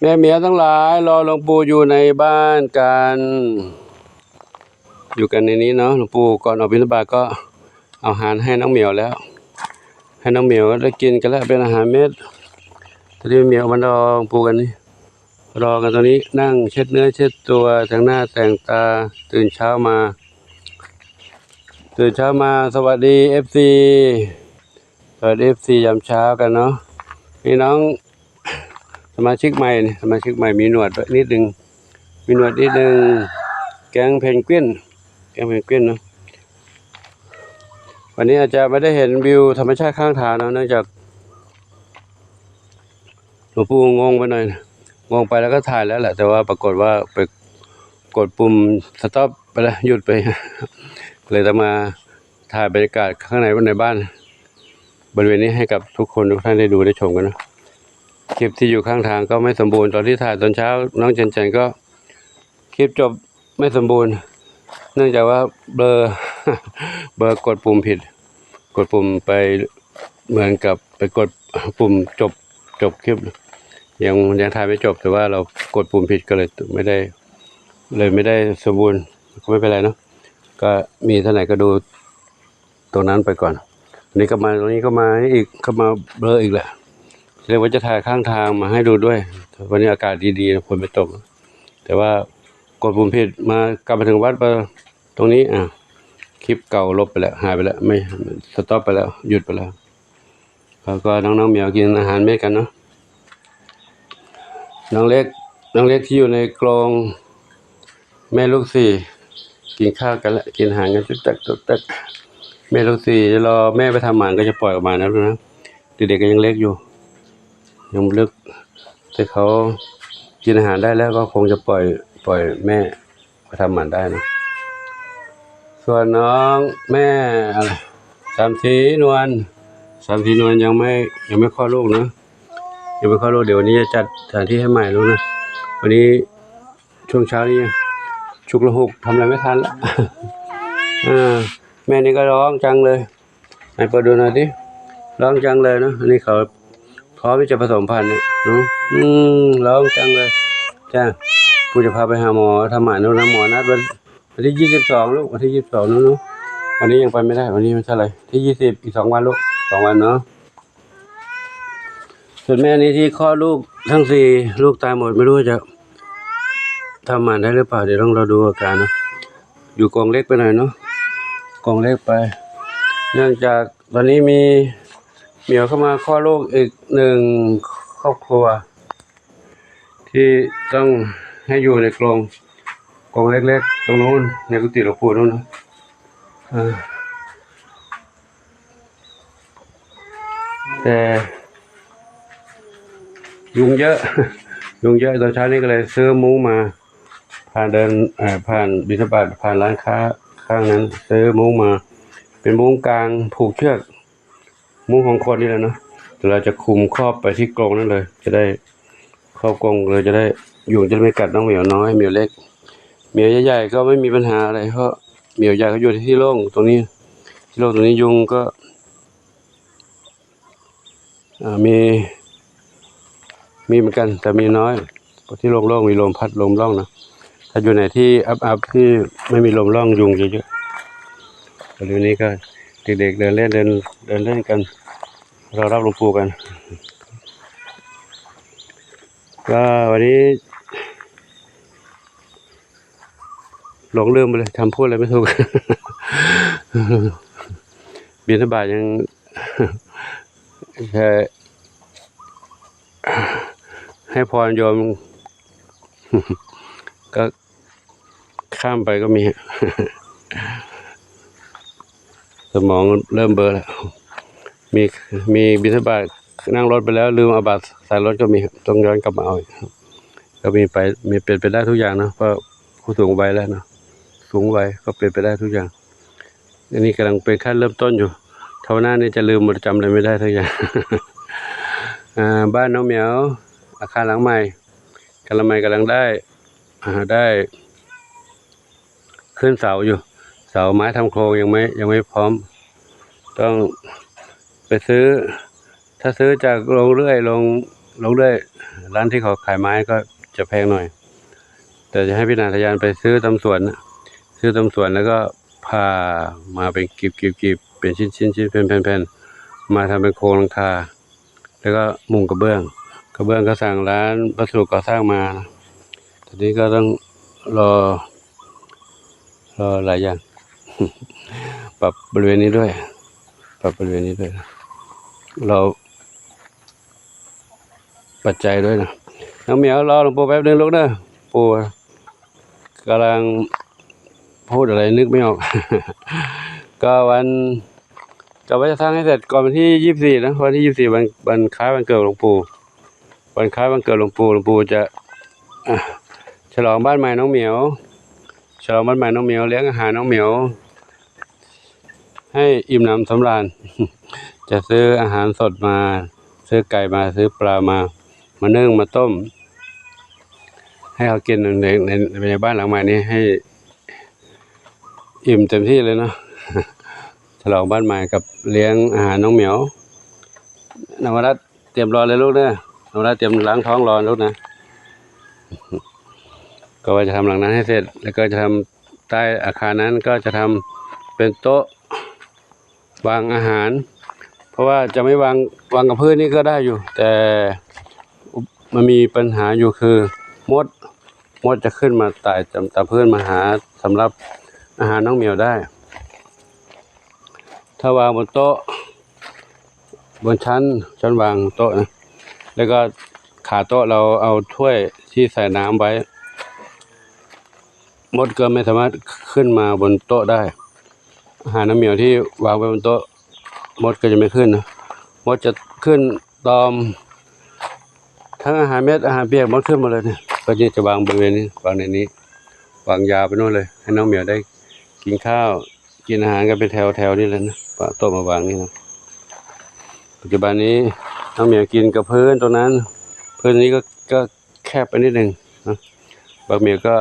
แม่เมียทั้งหลาย รอหลวงปู่อยู่ในบ้านกัน อยู่กันในนี้เนาะหลวงปู่ก่อนออกบิณฑบาตก็เอาอาหารให้น้องเหมียวแล้ว ให้น้องเหมียวได้กินกันแล้วเป็นอาหารเม็ดตอนนี้เหมียวมันรอหลวงปู่กันนี่รอกันตรงนี้นั่งเช็ดเนื้อเช็ดตัวแต่งหน้าแต่งตาตื่นเช้ามา ตื่นเช้ามาสวัสดีเอฟซีเปิดเอฟซียามเช้ากันเนาะมีน้อง สมาชิกใหม่นี่สมาชิกใหม่มีหนวดนิดนึงมีหนวดนิดนึงแกงเพนกวินแกงเพนกวินเนาะวันนี้อาจจะไม่ได้เห็นวิวธรรมชาติข้างทางเนาะเนื่องจากหลวงปู่งงไปหน่อยงงไปแล้วก็ถ่ายแล้วแหละแต่ว่าปรากฏว่าไปกดปุ่มสต็อปไปแล้วหยุดไป เลยต้องมาถ่ายบรรยากาศข้างในในบ้าน บริเวณนี้ให้กับทุกคนทุกท่านได้ดูได้ชมกันเนะ คลิปที่อยู่ข้างทางก็ไม่สมบูรณ์ตอนที่ถ่ายตอนเช้า น้องเจนเจนก็คลิปจบไม่สมบูรณ์ เนื่องจากว่าเบลอเบลอกดปุ่มผิด กดปุ่มไปเหมือนกับไปกดปุ่มจบจบคลิปยังยังถ่ายไม่จบแต่ว่าเรากดปุ่มผิดก็เลยไม่ได้ เลยไม่ได้สมบูรณ์ก็ไม่เป็นไรเนาะก็มีเท่าไหร่ก็ดูตรงนั้นไปก่อนอันนี้ก็มาตรงนี้ก็มาอีกก็มาเบลออีกแหละ เรียกว่าจะถ่ายข้างทางมาให้ดูด้วย วันนี้อากาศดีๆฝนไม่ตก แต่ว่ากดปุ่มผิดมากลับมาถึงวัดมาตรงนี้อะคลิปเก่าลบไปแล้วหายไปแล้วไม่สต็อปไปแล้วหยุดไปแล้วแล้วก็น้องๆเหมียวกินอาหารเม็ดกันเนาะน้องเล็กน้องเล็กที่อยู่ในกรงแม่ลูกสี่กินข้าวกันล้วกินอาหารกันจุดตักจุดตักแม่ลูกสี่จะรอแม่ไปทำหมันก็จะปล่อยออกมานะลูกนะเด็กๆก็ยังเล็กอยู่ ยังลึกแต่เขากินอาหารได้แล้วก็คงจะปล่อยปล่อยแม่ไปทำหมันได้นะส่วนน้องแม่อะไรสามสีนวลสามสีนวลยังไม่ยังไม่คลอดลูกนะยังไม่คลอดลูกเดี๋ยววันนี้จะจัดสถานที่ให้ใหม่รู้นะวันนี้ช่วงเช้านี้ฉุกละหุกทำอะไรไม่ทันละแม่นี่ก็ร้องจังเลยไหนเปิดดูหน่อยดิร้องจังเลยเนะอันนี้เขา พร้อมที่จะผสมพันธุ์เนี่ยเนาะอืมร้องจังเลยจ้าผู้จะพาไปหาหมอทำหมันนู้นะหมอนัดวันวันที่ยี่สิบสองลูกวันที่ยี่สิบสองนู้นเนอะวันนี้ยังไปไม่ได้ วันนี้มันเท่าไหร่ที่ยี่สิบอีกสองวันลูกสองวันเนาะส่วนแม่นี้ที่คลอดลูกทั้งสี่ลูกตายหมดไม่รู้ว่าจะทำหมันได้หรือเปล่าเดี๋ยวต้องรอดูอาการเนาะอยู่กรงเล็กไปหน่อยเนาะกรงเล็กไป เนื่องจากตอนนี้มี เหมียวเข้ามาคลอดลูกอีกหนึ่งครอบครัว ที่ต้องให้อยู่ในกรงกรงเล็กๆ ตรงนู้นในกุฏิหลวงปู่นู้นนะแต่ยุงเยอะยุงเยอะตอนเช้านี้ก็เลยซื้อมุ้งมาผ่านเดินผ่านบิณฑบาตผ่านร้านค้าข้างนั้น ซื้อมุ้งมา เป็นมุ้งกลางผูกเชือก มุ้งของคนนี่แหละเนาะแต่เราจะคุมครอบไปที่กรงนั่นเลย จะได้ครอบกรงเลยจะได้ยุงจะไม่กัดน้องเหมียวน้อยเหมียวเล็กเหมียวใหญ่ๆก็ไม่มีปัญหาอะไรเพราะเหมียวใหญ่เขาอยู่ที่โล่งตรงนี้ ที่โล่งตรงนี้ยุงก็มีมีเหมือนกันแต่มีน้อยเพราะที่โล่งๆมีลมพัดลมร่องนะถ้าอยู่ไหนที่อับๆที่ไม่มีลมร่องยุงเยอะๆบริเวณนี้ก็ เด็กๆเดินเล่นเดินเดินเล่นกัน เรารับหลวงปู่กันก็วันนี้หลงลืมไปเลยทำพูดอะไรไม่ถูกบินทบาทยังแค่ให้พรโยม ก็ข้ามไปก็มี มองเริ่มเบลอแล้วมีมีบิณฑบาตนั่งรถไปแล้วลืมเอาบัตรใส่รถก็มีต้องย้อนกลับมาเอาอีกก็มีไปมีเปลี่ยนไปได้ทุกอย่างนะเพราะผู้สูงวัยแล้วเนะสูงวัยก็เปลี่ยนไปได้ทุกอย่างอันนี้กำลังเป็นขั้นเริ่มต้นอยู่เท่าหน้านี่จะลืมหมดจำอะไรไม่ได้ทุกอย่างอ่าบ้านน้องเหมียว อาคารหลังใหม่กำลังใหม่กำลังได้อ่าได้ ขึ้นเสาอยู่ สาไม้ทำโครงยังไม่ยังไม่พร้อม ต้องไปซื้อ ถ้าซื้อจากโรงเรื่อยโรงลงเรื่อยร้านที่เขาขายไม้ก็จะแพงหน่อย แต่จะให้พี่นาทยานไปซื้อตำสวนซื้อตำสวนแล้วก็พามาเป็นกีบกีบกีบเป็นชิ้นชิ้นชิ้นเป็นแผ่นแผ่นมาทำเป็นโครงหลังคา แล้วก็มุงกระเบื้อง กระเบื้องก็สั่งร้านวัสดุก่อสร้างมาทีนี้ก็ต้องรอรอหลายอย่าง ปรับบริเวณนี้ด้วย ปรับบริเวณนี้ด้วยนะเราปัจจัยด้วยนะน้องเหมียวรอหลวงปู่แป๊บนึงลูกเด้อปู่กำลังพูดอะไรนึกไม่ออก ก็วันก็ว่าจะสร้างให้เสร็จก่อนวันที่ยี่สิบสี่นะวันที่ยี่สิบสี่วันวันคล้ายวันเกิดหลวงปู่วันคล้ายวันเกิดหลวงปู่หลวงปู่จะฉลองบ้านใหม่น้องเหมียวฉลองบ้านใหม่น้องเหมียวเลี้ยงอาหารน้องเหมียว ให้อิ่มหนำสำราญ จะซื้ออาหารสดมา ซื้อไก่มาซื้อปลามา มานึ่งมาต้ม ให้เขากินในในในบ้านหลังใหม่นี้ให้ อิ่มเต็มที่เลยเนาะฉลองบ้านใหม่กับเลี้ยงอาหารน้องเหมียวนวรัตเตรียมรอเลยลูกเด้อนวรัตเตรียมล้างท้องรอลูกนะ ก็ว่าจะทำหลังนั้นให้เสร็จ แล้วก็จะทำใต้อาคารนั้นก็จะทำเป็นโต๊ะ วางอาหาร เพราะว่าจะไม่วางวางกับพื้นนี่ก็ได้อยู่ แต่มันมีปัญหาอยู่คือมดมดจะขึ้นมาไต่ตามตามพื้นมาหาสำหรับอาหารน้องเหมียวได้ ถ้าวางบนโต๊ะ บนชั้นชั้นวางโต๊ะนะแล้วก็ขาโต๊ะเราเอาถ้วยที่ใส่น้ำไว้ มดก็ไม่สามารถขึ้นมาบนโต๊ะได้ อาหารน้ำเหมียวที่วางไว้บนโต๊ะมดก็จะไม่ขึ้นนะมดจะขึ้นตอม ทั้งอาหารเม็ดอาหารเปียกมดขึ้นมาเลยเนี่ยก็จะวางบริเวณนี้วางในนี้ วางยาไปโน่นเลย ให้น้องเหมียวได้กินข้าวกินอาหารกันเป็นแถวแถวๆนี่เลยนะปะโต๊ะมาวางนี่นะปัจจุบันนี้น้องเหมียวกินกับพื้นตรงนั้น พื้นนี้ก็ก็แคบไปนิดหนึ่งนะบางเหมียวก็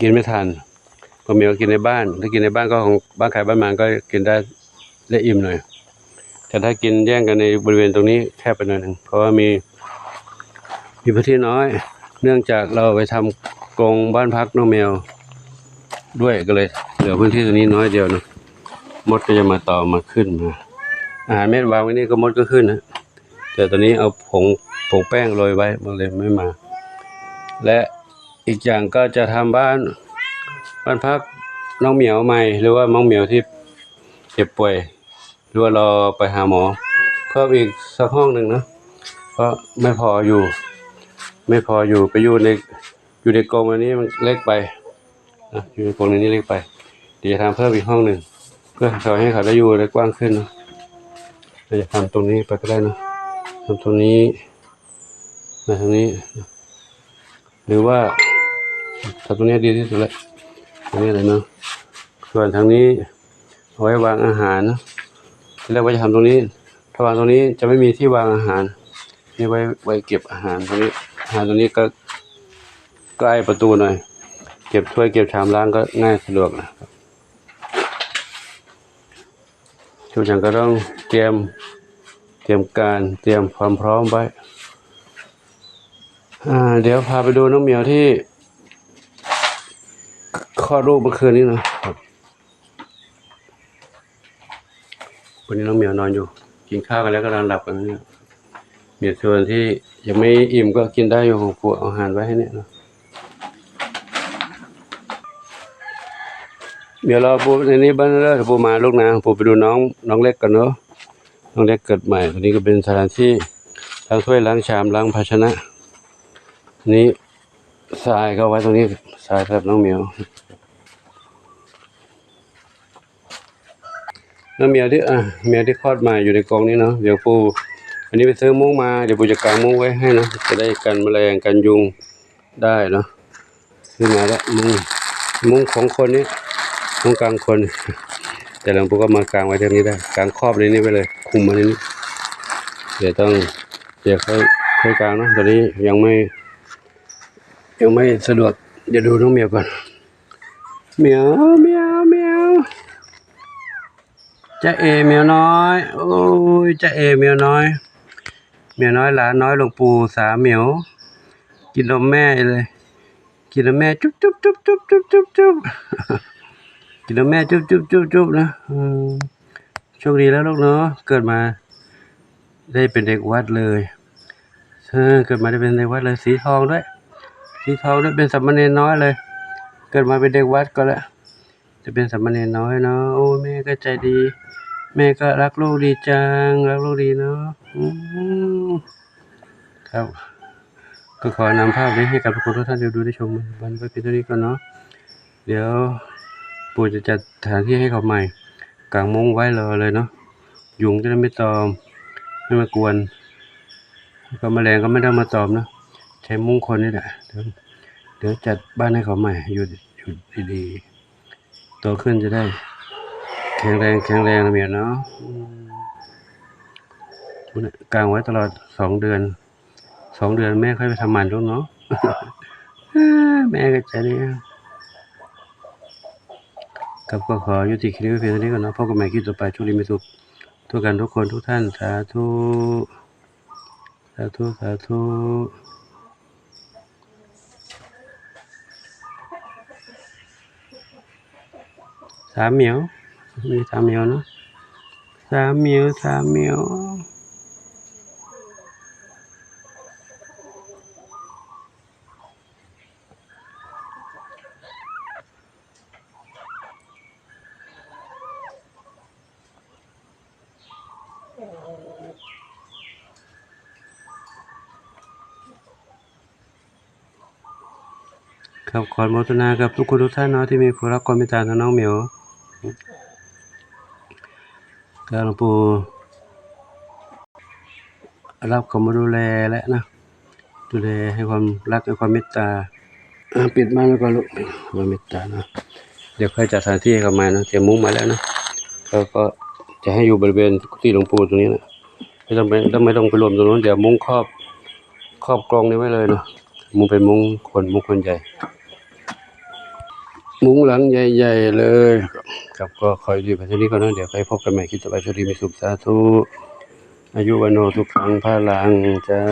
กินไม่ทัน บางเมียวกินในบ้าน ถ้ากินในบ้านก็ของบ้านใครบ้านมันก็กินได้ได้อิ่มหน่อย แต่ถ้ากินแย่งกันในบริเวณตรงนี้แคบไปหน่อยหนึ่งเพราะว่ามีมีพื้นที่น้อย เนื่องจากเราไปทำกรงบ้านพักน้องแมว ด้วยก็เลยเหลือพื้นที่ตรงนี้น้อยเดียวนะมดก็จะมาต่อมาขึ้นมาอาหารเม็ดวางไว้นี่ก็มดก็ขึ้นนะแต่ตอนนี้เอาผงผงแป้งโรยไว้มันเลยไม่มา และอีกอย่างก็จะทำบ้าน บ้านพักน้องเหมียวใหม่ หรือว่าน้องเหมียวที่เจ็บป่วย หรือว่ารอไปหาหมอ เพิ่มอีกสักห้องหนึ่งนะเพราะไม่พออยู่ ไม่พออยู่ไปอยู่ในอยู่ในกรงอันนี้มันเล็กไปนะอยู่ในกรงอันนี้เล็กไปเดี๋ยวทำเพิ่มอีกห้องหนึ่งเพื่อเขาให้เขาได้อยู่ได้กว้างขึ้นนะเราจะทำตรงนี้ไปก็ได้นะทำตรงนี้มาทางนี้ หรือว่าทำตรงนี้ดีที่สุดเลย ตรงนี้เลยเนาะส่วนทางนี้เอาไว้วางอาหารนะที่แรกว่าจะทำตรงนี้ ถ้าวางตรงนี้จะไม่มีที่วางอาหารนี่ไว้ไว้เก็บอาหารตรงนี้อาหารตรงนี้ก็ใกล้ประตูหน่อย เก็บถ้วยเก็บชามล้างก็ง่ายสะดวกนะครับทุกอย่างก็ต้องเตรียมเตรียมการเตรียมความพร้อมไว้อ่าเดี๋ยวพาไปดูน้องเหมียวที่ คลอดลูกเมื่อคืนนี้นะครับวันนี้น้องเหมียวนอนอยู่ กินข้าวกันแล้วก็นอนหลับกันเนี่ยมีส่วนที่ยังไม่อิ่มก็กินได้อยู่ของปู่เอาหารไว้ให้เนี่ยเนาะเดี๋ยวเราปูในนี้บ้านแล้วปูมาลูกนะปูไปดูน้องน้องเล็กกันเนาะน้องเล็กเกิดใหม่วันนี้ก็เป็นสถานที่ล้างถ้วยล้างชามล้างภาชนะนนี้ทรายก็ไว้ตรงนี้ทรายสำหรับน้องเหมียว น้องเมียที่อะเมียที่คลอดมาอยู่ในกรงนี้เนาะเดี๋ยวปูอันนี้ไปซื้อมุ้งมาเดี๋ยวปูจะกางมุ้งไว้ให้นะจะได้กันแมลงกันยุงได้เนาะซื้อมาแล้วมุ้งมุ้งของคนนี้มุ้งกลางคน แต่หลังปูก็มากางไว้ตรงนี้ได้กางครอบในนี้ไปเลย คุมมาในนี้เดี๋ยวต้องเดี๋ยวค่อยค่อยกางเนาะตอนนี้ยังไม่ ยังไม่สะดวกเดี๋ยวดูน้องเมียก่อนเมียวเมียวเมียว จะเอเมียวน้อย โอ้ยจะเอเมียวน้อย เมียน้อยหลานน้อยหลวงปู่สาเหมียว กินนมแม่เลย กินนมแม่จุ๊บจุ๊บจุ๊บจุ๊บจุ๊บจุ๊บจุ๊บกินนมแม่จุ๊บจุ๊บจุ๊บจุ๊บนะโชคดีแล้วลูกเนาะเกิดมา ได้เป็นเด็กวัดเลยเออเกิดมาได้เป็นเด็กวัดเลยสีทองด้วย สีทองด้วยเป็นสามเณรน้อยเลย เกิดมาเป็นเด็กวัดก็แล้วจะเป็นสามเณรน้อยเนาะโอ้แม่ก็ใจดี แม่ก็รักลูกดีจัง รักลูกดีเนาะอืมครับ ก็ขอนำภาพนี้ให้กับทุกคนทุกท่านได้ดูได้ชมวันไว้เพียงเท่านี้ก่อนเนาะเดี๋ยวปู่จะจัดสถานที่ให้เขาใหม่กางมุ้งไว้รอเลยเนาะยุงจะได้ไม่ตอมไม่มากวนก็แมลงก็ไม่ได้มาตอมเนาะใช้มุ้งคนนี่แหละเดี๋ยวเดี๋ยวจัดบ้านให้เขาใหม่อยู่อยู่ดีๆโตขึ้นจะได้ แข็งแรงแข็งแรงนะเมียเนาะอืมกางไว้ตลอดสองเดือน สองเดือนแม่ค่อยไปทำหมันลูกเนาะแม่ก็ใจดีครับก็ขอยุติคลิปไว้เพียงเท่านี้ก่อนเนาะพบกันใหม่คลิปต่อไปช่วงนี้มีสุขทุกกันทุกคนทุกท่านสาธุสาธุสาธุสามเหมียว มีสามเหมียวเนาะสามเหมียวสามเหมียวครับขออนุโมทนากับทุกคนทุกท่านเนาะที่มีผู้รักความเมตตาต่อน้องเหมียว ก็หลวงปู่รับเขามาดูแลและนะ ดูแลให้ความรักให้ความเมตตาปิดม่านไว้ก่อนลูกความเมตตานะเดี๋ยวค่อยจัดสถานที่ให้ามานะเตรียมมุ้งมาแล้วนะก็ก็จะให้อยู่บริเวณกุฏิหลวงปู่ตรงนี้นะไม่ต้องไปต้องไม่ต้องไปรวมตรงนู้นเดี๋ยวมุ้งครอบครอบกรงนี้ไว้เลยเนาะมุ้งเป็นมุ้งคนมุ้งคนใหญ่ มุ้งหลังใหญ่ๆเลยครับก็คอยดูไปเท่านี้ก่อนนะเดี๋ยวไปพบกันใหม่คลิปต่อไปสวัสดีมีสุขสาธุอายุวันโนทุกครั้งพระลังเจ้า